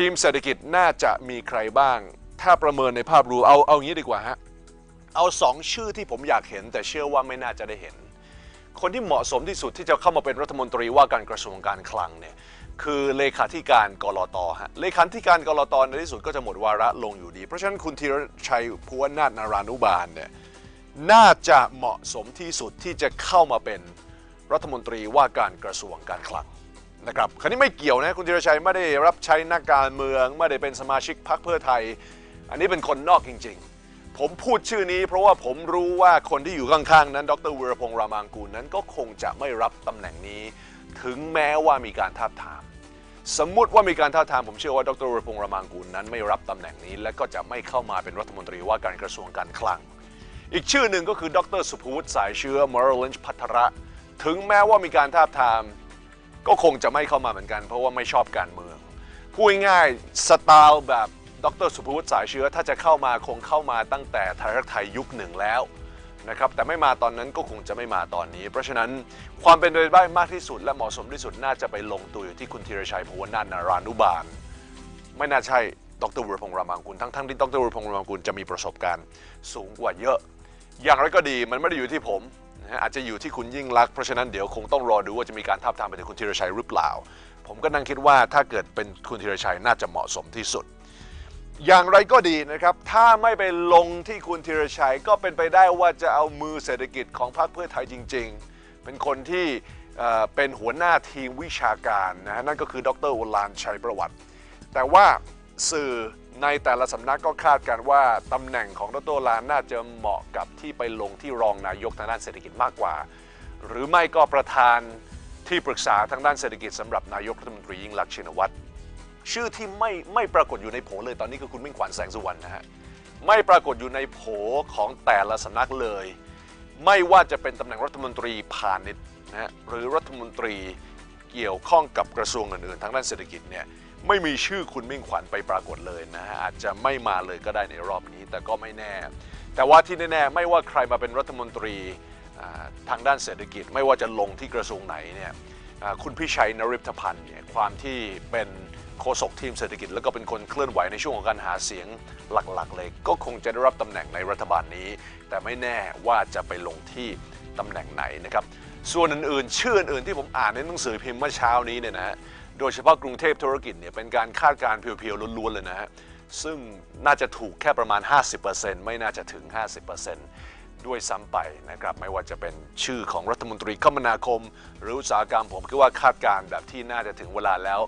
ทีมเศรษฐกิจน่าจะมีใครบ้าง ถ้าประเมินในภาพรวมเอาเอางี้ดีกว่าฮะเอาสองชื่อที่ผมอยากเห็น แต่เชื่อว่าไม่น่าจะได้เห็น คนที่เหมาะสมที่สุดที่จะเข้ามาเป็นรัฐมนตรีว่าการกระทรวงการคลังเนี่ยคือเลขาธิการกรอตฮะเลขาธิการกรอตอในที่สุดก็จะหมดวาระลงอยู่ดี เพราะฉะนั้นคุณธีรชัยภูวนาถนารานุบาลเนี่ยน่าจะเหมาะสมที่สุดที่จะเข้ามาเป็นรัฐมนตรีว่าการกระทรวงการคลัง นะครับคราวนี้ไม่เกี่ยวนะ คุณธีรชัยไม่ได้รับใช้นักการเมือง ไม่ได้เป็นสมาชิกพรรคเพื่อไทย อันนี้เป็นคนนอกจริง ๆ ผมพูดชื่อนี้ เพราะว่าผมรู้ว่าคนที่อยู่ข้างๆนั้น ดรวีรพงษ์รามางกูลนั้นก็คงจะไม่รับตำแหน่งนี้ ถึงแม้ว่ามีการทาบทาม สมมุติว่ามีการท้าบทาม ผมเชื่อว่าดรวรพงษ์รามางกูลนั้นไม่รับตำแหน่งนี้ และก็จะไม่เข้ามาเป็นรัฐมนตรีว่าการกระทรวงการคลัง อีกชื่อหนึ่งก็คือดรสุภวุฒิสายเชื้อมอร์ลินช์พัทระ ถึงแม้ว่ามีการท้าบทาม ก็คงจะไม่เข้ามาเหมือนกัน เพราะว่าไม่ชอบการเมืองพูดง่ายสไตล์แบบดรสุภวุฒิสายเชื้อถ้าจะเข้ามาคงเข้ามาตั้งแต่ไทยรักไทยยุคหนึ่งแล้วนะครับแต่ไม่มาตอนนั้นก็คงจะไม่มาตอนนี้ เพราะฉะนั้นความเป็นไปได้มากที่สุด และเหมาะสมที่สุดน่าจะไปลงตัวอยู่ที่คุณธีรชัยภูวนาถนารานุบาล ไม่น่าใช่ดรวรพงษ์รามางกุลทั้งๆที่ดรวรพงษ์รามางกุลจะมีประสบการณ์สูงกว่าเยอะ อย่างไรก็ดีมันไม่ได้อยู่ที่ผม อาจจะอยู่ที่คุณยิ่งรักษณ์เพราะฉะนั้นเดี๋ยวคงต้องรอดูว่าจะมีการท้าบทามไปถึงคุณธีรชัยหรือเปล่า ผมก็นั่งคิดว่าถ้าเกิดเป็นคุณธีรชัยน่าจะเหมาะสมที่สุด อย่างไรก็ดีนะครับ ถ้าไม่ไปลงที่คุณธีรชัยก็เป็นไปได้ว่าจะเอามือเศรษฐกิจของพรรคเพื่อไทยจริง ๆ เป็นคนที่เอ่อเป็นหัวหน้าทีมวิชาการนะฮะนั่นก็คือดรวลานชัยประวัติ แต่ว่าสื่อ ในแต่ละสำนักก็คาดกันว่าตำแหน่งของดรลานน่าจะเหมาะกับที่ไปลงที่รองนายกทางด้านเศรษฐกิจมากกว่า หรือไม่ก็ประธานที่ปรึกษาทางด้านเศรษฐกิจสำหรับนายกรัฐมนตรียิ่งลักษณ์ชินวัตรชื่อที่ไม่ไม่ปรากฏอยู่ในโผเลยตอนนี้คือคุณมิ่งขวัญแสงสุวรรณนะฮะไม่ปรากฏอยู่ในโผของแต่ละสำนักเลย ไม่ว่าจะเป็นตำแหน่งรัฐมนตรีพาณิชย์นะฮะหรือรัฐมนตรีเกี่ยวข้องกับกระทรวงอื่นๆทางด้านเศรษฐกิจเนี่ย ไม่มีชื่อคุณมิ่งขวัญไปปรากฏเลยนะฮะอาจจะไม่มาเลยก็ได้ในรอบนี้ แต่ก็ไม่แน่ แต่ว่าที่แน่ๆไม่ว่าใครมาเป็นรัฐมนตรีทางด้านเศรษฐกิจ ไม่ว่าจะลงที่กระทรวงไหนเนี่ยคุณพิชัยนริพพันธ์เนี่ยความที่เป็นโฆษกทีมเศรษฐกิจ แล้วก็เป็นคนเคลื่อนไหวในช่วงของการหาเสียงหลักๆเลย ก็คงจะได้รับตำแหน่งในรัฐบาลนี้ แต่ไม่แน่ว่าจะไปลงที่ตำแหน่งไหนนะครับส่วนอื่นๆ ชื่ออื่นๆที่ผมอ่านในหนังสือพิมพ์เมื่อเช้านี้เนี่ยนะฮะ โดยเฉพาะกรุงเทพธุรกิจเนี่ยเป็นการคาดการณ์เพียวๆล้วนๆเลยนะฮะซึ่งน่าจะถูกแค่ประมาณ 50%ไม่น่าจะถึง 50%ด้วยซ้ำไปนะครับไม่ว่าจะเป็นชื่อของรัฐมนตรีคมนาคม หรืออุตสาหกรรมผมคิดว่าคาดการณ์แบบที่น่าจะถึงเวลาแล้ว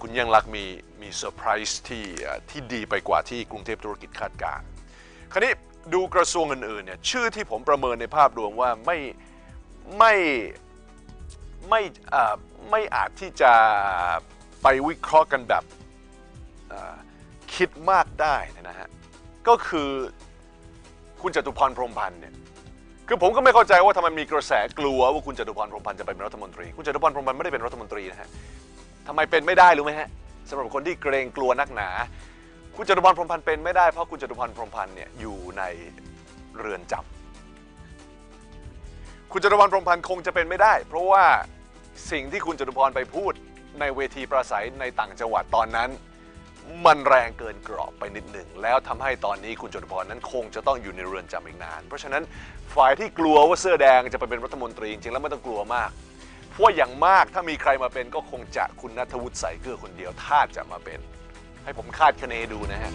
คุณยังรักมีมีเซอร์ไพรส์ที่ที่ดีไปกว่าที่กรุงเทพธุรกิจคาดการณ์คราวนี้ดูกระทรวงอื่นๆเนี่ยชื่อที่ผมประเมินในภาพรวมว่าไม่ไม่ ไม่ไม่อาจที่จะไปวิเคราะห์กันแบบคิดมากได้นะฮะ ก็คือคุณจตุพรพรมพันธ์เนี่ยคือผมก็ไม่เข้าใจว่าทำไมมีกระแสกลัวว่าคุณจตุพรพรมพันธ์จะไปเป็นรัฐมนตรี คุณจตุพรพรมพันธ์ไม่ได้เป็นรัฐมนตรีนะฮะทำไมเป็นไม่ได้รู้ไหมฮะสำหรับคนที่เกรงกลัวนักหนา คุณจตุพรพรมพันธ์เป็นไม่ได้เพราะคุณจตุพรพรมพันธ์เนี่ยอยู่ในเรือนจำคุณจตุพรพรมพันธ์คงจะเป็นไม่ได้ เพราะว่า สิ่งที่คุณจตุพรไปพูดในเวทีปราศัยในต่างจังหวัดตอนนั้น มันแรงเกินกรอบไปนิดหนึ่ง แล้วทำให้ตอนนี้คุณจตุพรนั้นคงจะต้องอยู่ในเรือนจำอีกนาน เพราะฉะนั้นฝ่ายที่กลัวว่าเสื้อแดงจะไปเป็นรัฐมนตรีจริงๆแล้วไม่ต้องกลัวมากเพราะว่าอย่างมากถ้ามีใครมาเป็นก็คงจะคุณนัทวุฒิใส่เกลือคนเดียวถ้าจะมาเป็น ให้ผมคาดคะเนดูนะฮะ